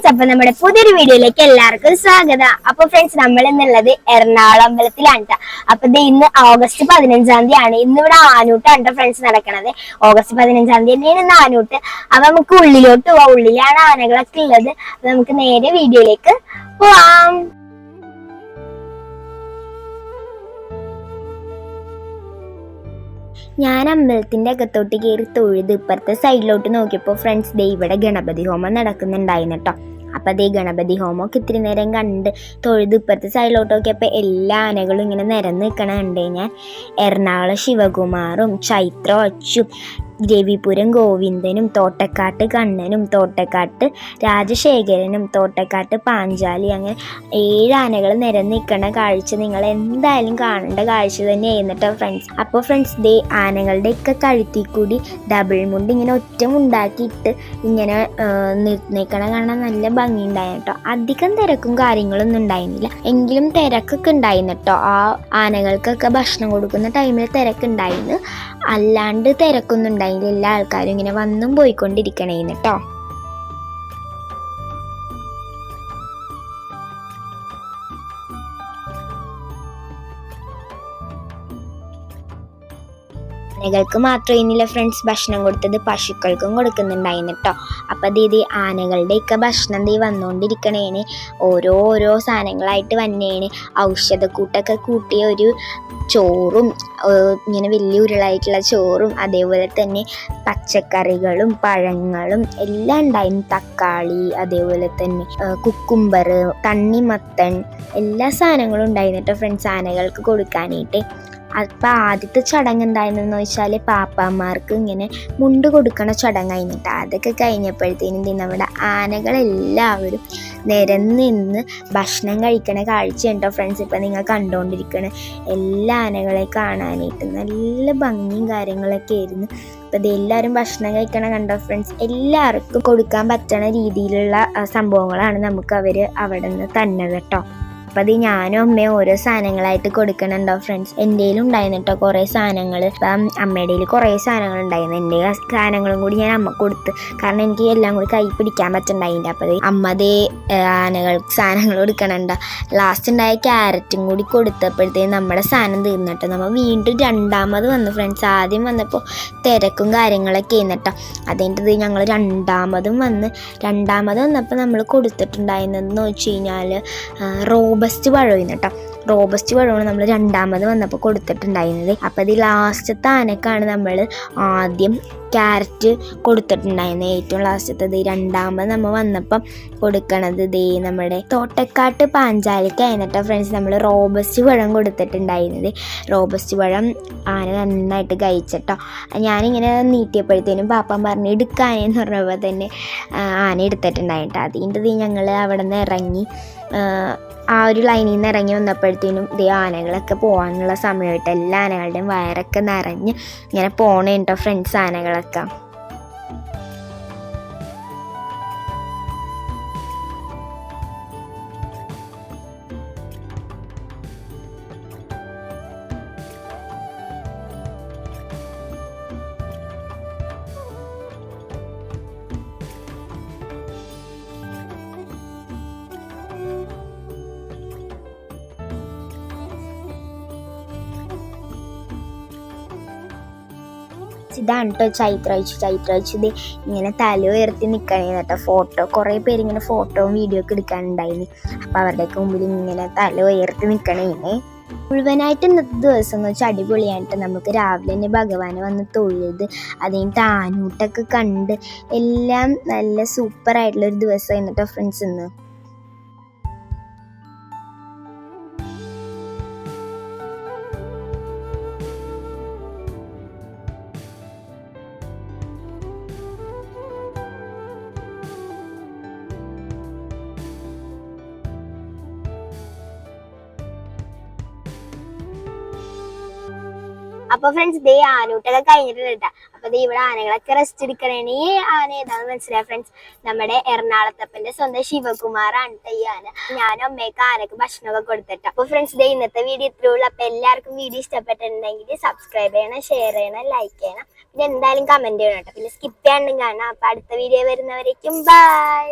Friends അപ്പൊ നമ്മുടെ പുതിയൊരു വീഡിയോയിലേക്ക് എല്ലാവർക്കും സ്വാഗതം. അപ്പൊ ഫ്രണ്ട്സ് നമ്മൾ ഇന്നുള്ളത് എറണാകുളം അമ്പലത്തിലാണ്. അപ്പൊ ഇത് ഇന്ന് ഓഗസ്റ്റ് പതിനഞ്ചാം തീയതി ആണ് ഇന്ന് ഇവിടെ ആനൂട്ടാണ് ട്ടോ ഫ്രണ്ട്സ് നടക്കണത്. ഓഗസ്റ്റ് പതിനഞ്ചാം തീയതി തന്നെയാണ് ഇന്ന് ആനൂട്ട്. അപ്പൊ നമുക്ക് ഉള്ളിലോട്ട് പോവാം. ഉള്ളിലാണ് ആനകളൊക്കെ ഉള്ളത്. നമുക്ക് നേരെ വീഡിയോയിലേക്ക് പോവാം. ഞാൻ അമ്പലത്തിന്റെ അകത്തോട്ട് കയറി തൊഴുത് ഇപ്പുറത്തെ സൈഡിലോട്ട് നോക്കിയപ്പോൾ ഫ്രണ്ട്സ് ദേ ഇവിടെ ഗണപതി ഹോമം നടക്കുന്നുണ്ടായിരുന്നു കേട്ടോ അപ്പോൾ അതേ ഗണപതി ഹോമമൊക്കെ ഇത്തിരി നേരം കണ്ട് തൊഴുത് ഇപ്പുറത്തെ സൈഡിലോട്ട് നോക്കിയപ്പോൾ എല്ലാ ആനകളും ഇങ്ങനെ നിരന്ന് നിൽക്കണ കണ്ടേ ഞാൻ. എറണാകുളം ശിവകുമാറും ചൈത്ര അച്ചും രവിപുരം ഗോവിന്ദനും തോട്ടക്കാട്ട് കണ്ണനും തോട്ടക്കാട്ട് രാജശേഖരനും തോട്ടക്കാട്ട് പാഞ്ചാലി അങ്ങനെ ഏഴ് ആനകൾ നിരന്ന് നിൽക്കുന്ന കാഴ്ച നിങ്ങൾ എന്തായാലും കാണേണ്ട കാഴ്ച തന്നെയായിരുന്നു കേട്ടോ ഫ്രണ്ട്സ് അപ്പോൾ ഫ്രണ്ട്സ് ദേ ആനകളുടെ ഒക്കെ കഴുത്തിൽ കൂടി ഡബിൾ മുണ്ട് ഇങ്ങനെ ഒറ്റ മുണ്ടാക്കിയിട്ട് ഇങ്ങനെ നിൽക്കണ കാണാൻ നല്ല ഭംഗി കേട്ടോ. അധികം തിരക്കും കാര്യങ്ങളൊന്നും ഉണ്ടായിരുന്നില്ല. എങ്കിലും തിരക്കൊക്കെ ഉണ്ടായിരുന്നു കേട്ടോ. ആ ആനകൾക്കൊക്കെ ഭക്ഷണം കൊടുക്കുന്ന ടൈമിൽ തിരക്കുണ്ടായിരുന്നു. അല്ലാണ്ട് തിരക്കൊന്നും ഉണ്ടായില്ല എല്ലാ ആൾക്കാരും ഇങ്ങനെ വന്നും പോയിക്കൊണ്ടിരിക്കണേന്ന് കേട്ടോ ആനകൾക്ക് മാത്രമായിരുന്നില്ല ഫ്രണ്ട്സ് ഭക്ഷണം കൊടുത്തത് പശുക്കൾക്കും കൊടുക്കുന്നുണ്ടായിരുന്നു കേട്ടോ അപ്പം അത് ഇത് ആനകളുടെയൊക്കെ ഭക്ഷണം ദേ വന്നുകൊണ്ടിരിക്കണേന് ഓരോ ഓരോ സാധനങ്ങളായിട്ട് വന്നേന്. ഔഷധക്കൂട്ടൊക്കെ കൂട്ടിയ ഒരു ചോറും ഇങ്ങനെ വലിയ ഉരുളായിട്ടുള്ള ചോറും അതേപോലെ തന്നെ പച്ചക്കറികളും പഴങ്ങളും എല്ലാം ഉണ്ടായിരുന്നു തക്കാളി അതേപോലെ തന്നെ കുക്കുംബർ തണ്ണിമത്തൻ എല്ലാ സാധനങ്ങളും ഉണ്ടായിരുന്നു കേട്ടോ ഫ്രണ്ട്സ് ആനകൾക്ക് കൊടുക്കാനായിട്ട്. അപ്പം ആദ്യത്തെ ചടങ്ങ് എന്തായിരുന്നെന്ന് വെച്ചാൽ പാപ്പാമാർക്ക് ഇങ്ങനെ മുണ്ട് കൊടുക്കണ ചടങ്ങ് കഴിഞ്ഞിട്ട് അതൊക്കെ കഴിഞ്ഞപ്പോഴത്തേനും നമ്മുടെ ആനകളെല്ലാവരും നിരന്നിന്ന് ഭക്ഷണം കഴിക്കണ കാഴ്ച ഉണ്ടോ ഫ്രണ്ട്സ് ഇപ്പം നിങ്ങൾ കണ്ടുകൊണ്ടിരിക്കണ എല്ലാ ആനകളെ കാണാനായിട്ട് നല്ല ഭംഗിയും കാര്യങ്ങളൊക്കെ ആയിരുന്നു. അപ്പം ഇതെല്ലാവരും ഭക്ഷണം കഴിക്കണ കണ്ടോ ഫ്രണ്ട്സ് എല്ലാവർക്കും കൊടുക്കാൻ പറ്റണ രീതിയിലുള്ള സംഭവങ്ങളാണ് നമുക്ക് അവർ അവിടെ നിന്ന് തന്നെ കേട്ടോ അപ്പം അത് ഞാനും അമ്മയും ഓരോ സാധനങ്ങളായിട്ട് കൊടുക്കണുണ്ടോ ഫ്രണ്ട്സ് എന്റെ ഉണ്ടായിരുന്നു കുറേ സാധനങ്ങൾ ഇപ്പം അമ്മയുടെ കുറേ സാധനങ്ങൾ ഉണ്ടായിരുന്നു. എന്റെ സാധനങ്ങളും കൂടി ഞാൻ അമ്മ കൊടുത്ത്. കാരണം എനിക്ക് എല്ലാം കൂടി കൈ പിടിക്കാൻ പറ്റണ്ടായില്ല അപ്പോൾ അമ്മ അതേ ആനകൾക്ക് സാധനങ്ങൾ കൊടുക്കണുണ്ട? ലാസ്റ്റ് ഉണ്ടായ ക്യാരറ്റും കൂടി കൊടുത്തപ്പോഴത്തേക്കും നമ്മുടെ സാധനം തീർന്നിട്ട്. നമ്മൾ വീണ്ടും രണ്ടാമത് വന്നു ഫ്രണ്ട്സ് ആദ്യം വന്നപ്പോൾ തിരക്കും കാര്യങ്ങളൊക്കെ ആയിരുന്നിട്ടോ. അതിന്റെ ഞങ്ങൾ രണ്ടാമതും വന്ന് രണ്ടാമത് വന്നപ്പോൾ നമ്മൾ കൊടുത്തിട്ടുണ്ടായിരുന്നതെന്ന് വെച്ച് കഴിഞ്ഞാൽ റോബസ്റ്റ് പഴമായിരുന്നു കേട്ടോ. റോബസ്റ്റ് പഴമാണ് നമ്മൾ രണ്ടാമത് വന്നപ്പോൾ കൊടുത്തിട്ടുണ്ടായിരുന്നത്. അപ്പോൾ ഇത് ലാസ്റ്റത്തെ ആനക്കാണ് നമ്മൾ ആദ്യം ക്യാരറ്റ് കൊടുത്തിട്ടുണ്ടായിരുന്നത് ഏറ്റവും ലാസ്റ്റത്തത് രണ്ടാമത് നമ്മൾ വന്നപ്പം കൊടുക്കണത് ദേ നമ്മുടെ തോട്ടക്കാട്ട് പാഞ്ചാലിക്ക് ആയിരുന്നിട്ടോ ഫ്രണ്ട്സ് നമ്മൾ റോബസ്റ്റ് പഴം കൊടുത്തിട്ടുണ്ടായിരുന്നത്. റോബസ്റ്റ് പഴം ആന നന്നായിട്ട് കഴിച്ചിട്ടോ. ഞാനിങ്ങനെ നീട്ടിയപ്പോഴത്തേനും പാപ്പൻ പറഞ്ഞ് എടുക്കാനെന്ന് പറഞ്ഞപ്പോൾ തന്നെ ആന എടുത്തിട്ടുണ്ടായിട്ടോ. അതിന്റെ ഞങ്ങൾ അവിടെ നിന്ന് ഇറങ്ങി ആ, ഒരു ലൈനിൽ നിന്ന് ഇറങ്ങി വന്നപ്പോഴത്തേനും ഇതേ ആനകളൊക്കെ പോകാനുള്ള സമയമായിട്ട് എല്ലാ ആനകളുടെയും വയറൊക്കെ നിറഞ്ഞ് ഇങ്ങനെ പോകണേട്ടോ ഫ്രണ്ട്സ് ആനകളൊക്കെ. ഇതാണ് കേട്ടോ ചൈത്ര വെച്ചു ചൈത്ര ഇത് ഇങ്ങനെ തല ഉയർത്തി നിൽക്കണേന്ന് കേട്ടോ. ഫോട്ടോ കുറേ പേര് ഇങ്ങനെ ഫോട്ടോയും വീഡിയോ ഒക്കെ എടുക്കാനുണ്ടായിന്. അപ്പോൾ അവരുടെയൊക്കെ മുമ്പിൽ ഇങ്ങനെ തല ഉയർത്തി നിൽക്കണേന് മുഴുവനായിട്ട് ഇന്നത്തെ ദിവസം എന്ന് വെച്ചാൽ അടിപൊളിയായിട്ട് നമുക്ക് രാവിലെ തന്നെ ഭഗവാനെ വന്ന് തൊഴുത് അതിന് താനൂട്ടൊക്കെ കണ്ട് എല്ലാം നല്ല സൂപ്പറായിട്ടുള്ളൊരു ദിവസമായിരുന്നു കേട്ടോ ഫ്രണ്ട്സ് ഇന്ന്. അപ്പൊ ഫ്രണ്ട്സ് ദേ ആനൂട്ടൊക്കെ കഴിഞ്ഞിട്ടുണ്ട് കേട്ടോ അപ്പൊ ദേ ഇവിടെ ആനകളൊക്കെ റെസ്റ്റ് എടുക്കണേ. ഈ ആന ഏതാന്ന് മനസ്സിലായ ഫ്രണ്ട്സ് നമ്മുടെ എറണാകുളത്തപ്പന്റെ സ്വന്തം ശിവകുമാറാണ് ഈ ആന. ഞാനും അമ്മയൊക്കെ ആനക്ക് ഭക്ഷണമൊക്കെ കൊടുത്തിട്ട്. അപ്പൊ ഫ്രണ്ട്സ് ദേ ഇന്നത്തെ വീഡിയോ ഇത്രേ ഉള്ളൂ. അപ്പൊ എല്ലാവർക്കും വീഡിയോ ഇഷ്ടപ്പെട്ടിട്ടുണ്ടെങ്കിൽ സബ്സ്ക്രൈബ് ചെയ്യണം ഷെയർ ചെയ്യണം ലൈക്ക് ചെയ്യണം. പിന്നെ എന്തായാലും കമന്റ് ചെയ്യണം കേട്ടോ പിന്നെ സ്കിപ്പ് ചെയ്യാണ്ടും കാണാം. അപ്പൊ അടുത്ത വീഡിയോ വരുന്നവരേക്കും ബൈ